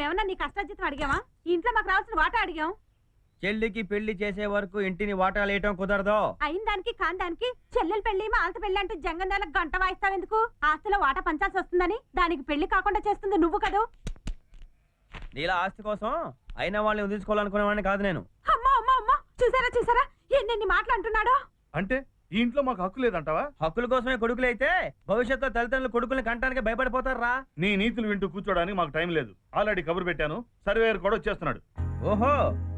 మేమేమన్నా నీ కష్టార్జితం అడిగామా? ఈ ఇంట్లో మాకు రావాల్సిన వాటా అడిగాం. చెల్లికి పెళ్ళి చేసే వరకు ఇంటిని వాటాలేయటం కుదరదు? అయిన దానికి కాని దానికి చెల్లెలు పెళ్ళి మా ఆలత పెళ్ళి అంటూ జంగందాలకు గంట వాయిస్తావెందుకు ఆస్తిలో వాటా పంచాల్సి వస్తుందని దానికి పెళ్ళి కాకుండా చేస్తుంది నువ్వు కదూ? నీలా ఆస్తి కోసం అయిన వాళ్ళని వదిలించుకోవాలనుకునేవాడిని కాదు నేను. అమ్మా అమ్మా అమ్మా చూసారా చూసారా? ఎన్నెన్ని మాటలు అంటున్నాడో? అంటే? ఈ ఇంట్లో మాకు హక్కు లేదంటావా? హక్కుల కోసమే కొడుకులు అయితే భవిష్యత్తులో తల్లిదండ్రులు కొడుకుల్ని కంటానికి భయపడిపోతారా? నీ నీతులు వింటూ కూర్చోడానికి మాకు టైం లేదు. ఆల్రెడీ కబురు పెట్టాను. సర్వేయర్ కూడా వచ్చేస్తున్నాడు. ఓహో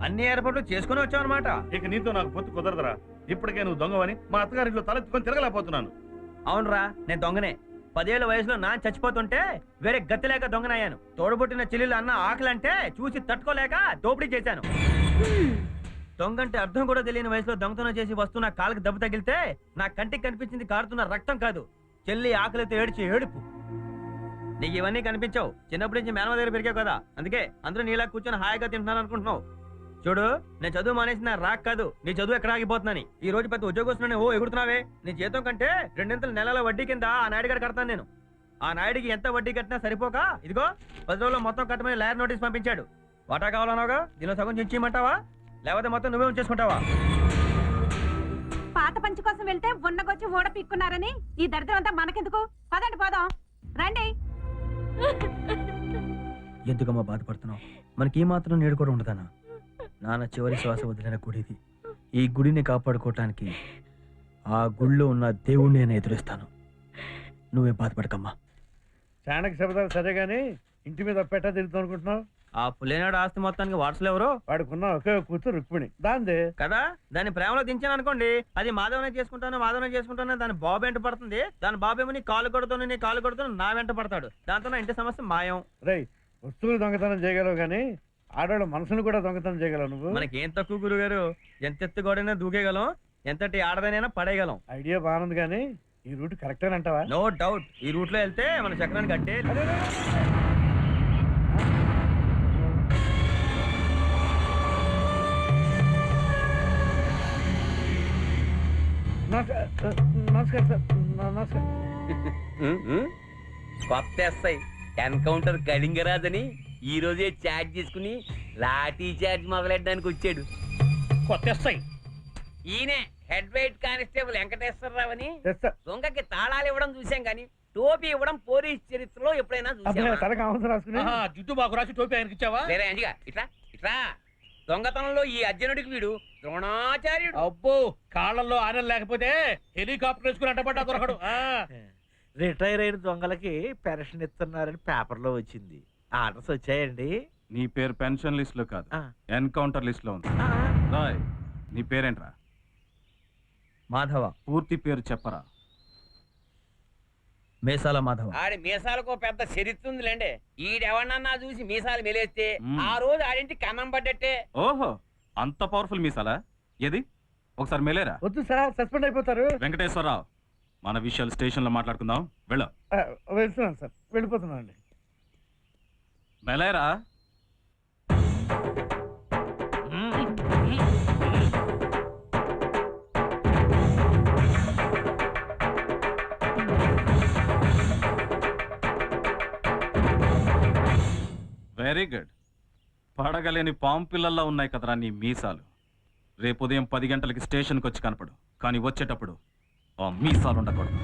అన్ని ఏర్పాట్లు చేసుకుని వచ్చావు అనమాట ఇక నీతో నాకు పొత్తు కుదరదురా. ఇప్పటికే నువ్వు దొంగవని మా అత్తగారింట్లో తలెత్తుకొని తిరగలేకపోతున్నాను. అవునరా నేను దొంగనే. పదేళ్ళ వయసులో నాన్న చచ్చిపోతుంటే వేరే గతి లేక దొంగనయ్యాను. తోడబుట్టిన చెల్లెలు అన్న ఆకలంటే చూసి తట్టుకోలేక దోపిడీ చేశాను. దొంగంటే అర్థం కూడా తెలియని వయసులో దొంగతనం చేసి వస్తున్న కాళ్ళకి దెబ్బ తగిలితే నా కంటికి కనిపించింది కారుతున్న రక్తం కాదు. చెల్లి ఆకలితో ఏడిచి ఏడుపు. నీకు ఇవన్నీ కనిపించావు. చిన్నప్పటి నుంచి మేనవ దగ్గర పెరిగావు కదా. అందుకే అందరూ నీలా కూర్చొని హాయిగా తింటున్నాను అనుకుంటున్నావు. చూడు నేను చదువు మానేసిన రాక్ కాదు. నీ చదువు ఎక్కడ ఆగిపోతున్నాని ఈ రోజు పెద్ద ఉద్యోగస్తున్నా ఓ ఎగురుతున్నావే. నీ జీతం కంటే రెండింతల నెలల వడ్డీ కింద ఆ నాయుడు గారు కడతాను నేను. ఆ నాయుడికి ఎంత వడ్డీ కట్టినా సరిపోక? ఇదిగో పది రోజుల్లో మొత్తం కట్టమని లాయర్ నోటీస్ పంపించాడు. వాటా కావాలన్నావుగా? దీనిలో సగం చించేయమంటావా లేకపోతే మొత్తం నువ్వే ఉంచేసుకుంటావా? పాత పంచి కోసం వెళ్తే ఉన్నగొచ్చి ఓడ పిక్కున్నారని ఈ దరిద్రం అంతా మనకెందుకు? పదండి పోదాం. రండి. ఎందుకమ్మా బాధపడుతున్నావు? మనకి ఈ మాత్రం నేడు కూడా ఉండదనా నాన్న చివరి శ్వాస వదిలిన గుడిది. ఈ గుడిని కాపాడుకోవటానికి ఆ గుళ్ళో ఉన్న దేవుణ్ణి నేను ఎదురిస్తాను. నువ్వే బాధపడకమ్మా. చాణక శబ్దాలు సరే గానీ ఇంటి మీద పెట్ట తిరుగుతాం అనుకుంటున్నావు? ఆ పులేనాడు ఆస్తి మొత్తానికి వారసులు ఎవరు? వాడుకున్న ఒకే ఒక కూతురు రుక్మిణి. దాందే. కదా? దాన్ని ప్రేమలో దించాను అనుకోండి అది మాధవనే చేసుకుంటాను మాధవనే చేసుకుంటాను దాని బాబు వెంట పడుతుంది. దాని బాబేమో నీ కాలు కొడుతాను నీ కాలు కొడుతాను నా వెంట పడతాడు. దాంతో నా ఇంటి సమస్య మాయం. రేయ్ వస్తువులు దొంగతనం చేయగలవు కానీ ఆడవాళ్ళ మనసును కూడా దొంగతనం చేయగలవు నువ్వు. మనకి ఏం తక్కువ గురుగారు ఎంత ఎత్తు గోడైనా దూకేయగలం ఎంతటి ఆడదైనా పడేయగలం. ఐడియా బాగుంది కానీ ఈ రూట్ కరెక్టేనంటావా? నో డౌట్ ఈ రూట్లో వెళ్తే మన చక్రానికి కట్టే నమస్కారం సార్. నమస్కారం. కొత్త ఎస్ఐ ఎన్కౌంటర్ కళింగరాజ్ అని ఈ రోజే చార్జ్ చేసుకుని లాఠీ చార్జ్ మొదలెట్టడానికి వచ్చాడు. కొత్త ఎస్ఐ. ఈయనే హెడ్ వెయిట్ కానిస్టేబుల్ వెంకటేశ్వరరావు అని దొంగకి తాళాలు ఇవ్వడం చూసాం కానీ టోపీ ఇవ్వడం పోలీస్ చరిత్రలో ఎప్పుడైనా రాసుకుని. జుట్టు బాకు రాసి టోపీ ఆయనకి ఇచ్చావా ఇట్లా ఇట్లా దొంగతనంలో ఈ అర్జునుడికి వీడు ద్రోణాచార్యుడు. అబ్బో కాళ్ళల్లో ఆనలు లేకపోతే హెలికాప్టర్ వేసుకుని అడ్డపడ్డా దొరకడు. ఆ. రిటైర్ అయిన దొంగలకి పెన్షన్ ఇస్తున్నారని పేపర్లో వచ్చింది. ఆర్డర్స్ వచ్చాయండి. నీ పేరు పెన్షన్ లిస్ట్లో కాదు. ఎన్కౌంటర్ లిస్ట్లో ఉంది రాయ్ నీ పేరేంట్రా? మాధవ. పూర్తి పేరు చెప్పరా? మేసాల మాధవ. ఆడి మీసాలకు పెద్ద చరిత్ర ఉందిలేండి. ఈడెవడన్నా చూసి మీసాలు మెలేస్తే. ఆ రోజు ఆడింటి కన్నం పడ్డట్టే. ఓహో అంత పవర్ఫుల్ మీసాలా? ఏది? ఒకసారి మెలేరా? వద్దు సార్ సస్పెండ్ అయిపోతారు. వెంకటేశ్వరరావు మన విషయాలు స్టేషన్లో మాట్లాడుకుందాం. వెళ్ళ. వెళ్తున్నాను సార్. వెళ్ళిపోతున్నాను అండి మెలేరా? Very good. పడగలేని పాము పిల్లల్లో ఉన్నాయి కదరా నీ మీసాలు. రేపు ఉదయం పది గంటలకి స్టేషన్కి వచ్చి కనపడు. కానీ వచ్చేటప్పుడు ఆ మీసాలు ఉండకూడదు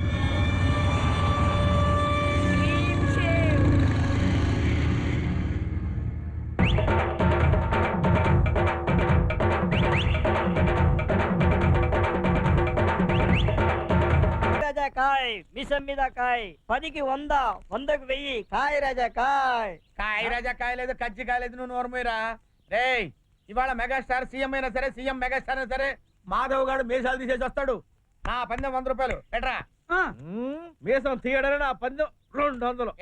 కాయ్ మిసం మీద కాయ్ పదికి వంద వందకు వెయ్యి కాయ్ రాజా కాయ్. కాయ రాజా కాయలేదు కజ్జి కాయలేదు నువ్వు నోరమోయరా రేయ్ ఇవాళ మెగాస్టార్ సీఎం అయినా సరే సీఎం మెగాస్టార్ అయినా సరే మాధవ్ గారు మీసాలు తీసేసి వస్తాడు. నా పందెం వంద రూపాయలు. ఎట్రా మీసం తీయడం నా పందెం రెండు వందలు.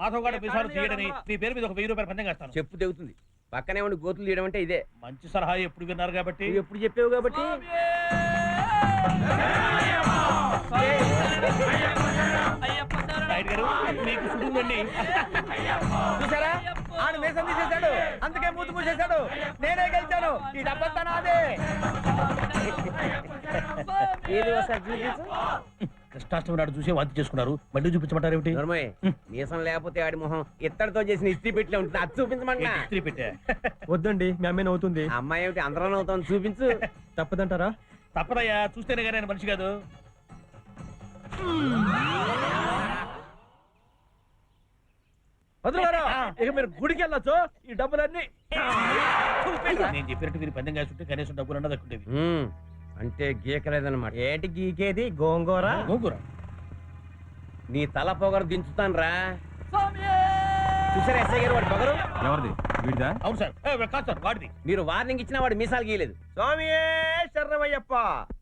మాధవ్ గారు మీసాలు తీయడని మీ పేరు మీద ఒక వెయ్యి రూపాయలు పందెం చేస్తాను చెప్పు తెగుతుంది. పక్కనే ఉండి గోతులు తీయడం అంటే ఇదే. మంచి సలహా ఎప్పుడు విన్నారు కాబట్టి. నువ్వు ఎప్పుడు చెప్పావు కాబట్టి? ఆయన గారు మీకు సుడుందండి చూసారా? ఆడు మీసం తీసేశాడు. అందుకే మూతి మూసేశాడు. నేనే గెలిచాను. ఈ డబ్బంతా నాదే. ఏది ఒకసారి చూపించు. కృష్ణాష్టమి నాడు చూసి వాంతి చేసుకున్నారు. మళ్ళీ చూపించమంటారు ఏమిటి? నోర్మోయ్ మీసం లేకపోతే ఆడి మొహం ఇత్తడితో చేసిన ఇస్త్రీ పెట్టిలే ఉంటుంది. అది ఇస్త్రీ పెట్టా? వద్దండి మీ అమ్మాయి నవ్వుతుంది. ఆ అమ్మాయి ఏమిటి అందరం అవుతాం చూపించు. తప్పదంటారా? తప్పదయ్యా చూస్తేనే కానీ మనిషి కాదు. వదిలేరా ఇక మీరు గుడికి వెళ్ళొచ్చు. ఈ డబ్బులన్నీ నేను చెప్పినట్టు మీరు పందెం కాసుంటే కనీసం డబ్బులు అన్నది దక్కుంటేవి ఉమ్, అంటే గీకలేదన్నమాట. ఏంటి గీకేది? గోంగూర? గోంగూర. నీ తల పొగరు దించుతాను రా చూసారా ఎస్ఐ గారు వాడి పొగరు? ఎవరిది? వీడిదా? అవును సార్. ఏ, కాదు సార్ వాడిది. మీరు వార్నింగ్ ఇచ్చినా వాడు మీసాలు గీయలేదు. స్వామి! శరణమయ్యప్ప.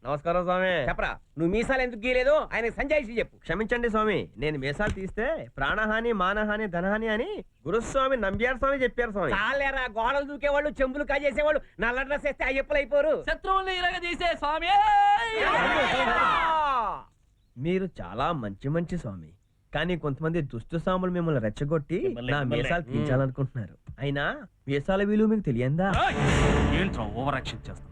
నమస్కారం స్వామి. చెప్పరా నువ్వు మీసాలు ఎందుకు గీయలేదు? ఆయన సంజాయిషి చెప్పు. క్షమించండి స్వామి నేను మీసాలు తీస్తే ప్రాణహాని మానహాని ధనహాని అని గురుస్వామి నంబ్యార్ స్వామి చెప్పారు స్వామి. చాలేరా గోడలు దూకేవాళ్ళు చెంబులు కాజేసేవాళ్ళు నల్ల డ్రెస్ వేస్తే అయ్యప్పలు అయిపోరు శత్రువుల్ని ఇరగదీసే స్వామి! మీరు చాలా మంచి మంచి స్వామి. కానీ కొంతమంది దుష్ట స్వాములు మిమ్మల్ని రెచ్చగొట్టి మిమ్మల్ని- నా మిమ్మల్ని. మీసాలు తీయించాలనుకుంటున్నారు. అయినా మీసాల విలువ మీకు తెలియందా? ఏంట్రా ఓవర్ యాక్షన్ చేస్తున్నావు?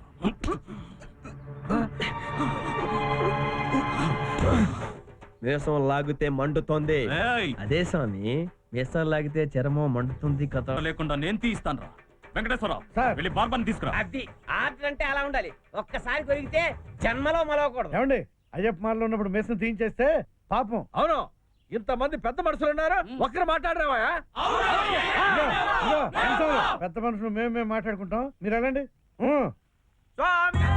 మీసం లాగితే మండుతోంది. ఏయ్, అదే స్వామి మీసం లాగితే చర్మం మండుతుంది కథ లేకుండా నేను తీస్తాను రా. వెంకటేశ్వరరావు. వెళ్ళి బార్బన్ తీసుకురా. అది ఆర్ట్ అంటే అలా ఉండాలి. ఒక్కసారి జన్మలో మలవకూడదు. ఏమండి అయ్యప్ప మాలలో ఉన్నప్పుడు తీయించేస్తే పాపం. అవును ఇంతమంది పెద్ద మనుషులు ఉన్నారు? ఒక్కరు మాట్లాడరావా. పెద్ద మనుషులు మేము మేము మాట్లాడుకుంటాం. మీరు వెళ్ళండి. ఊ. స్వామి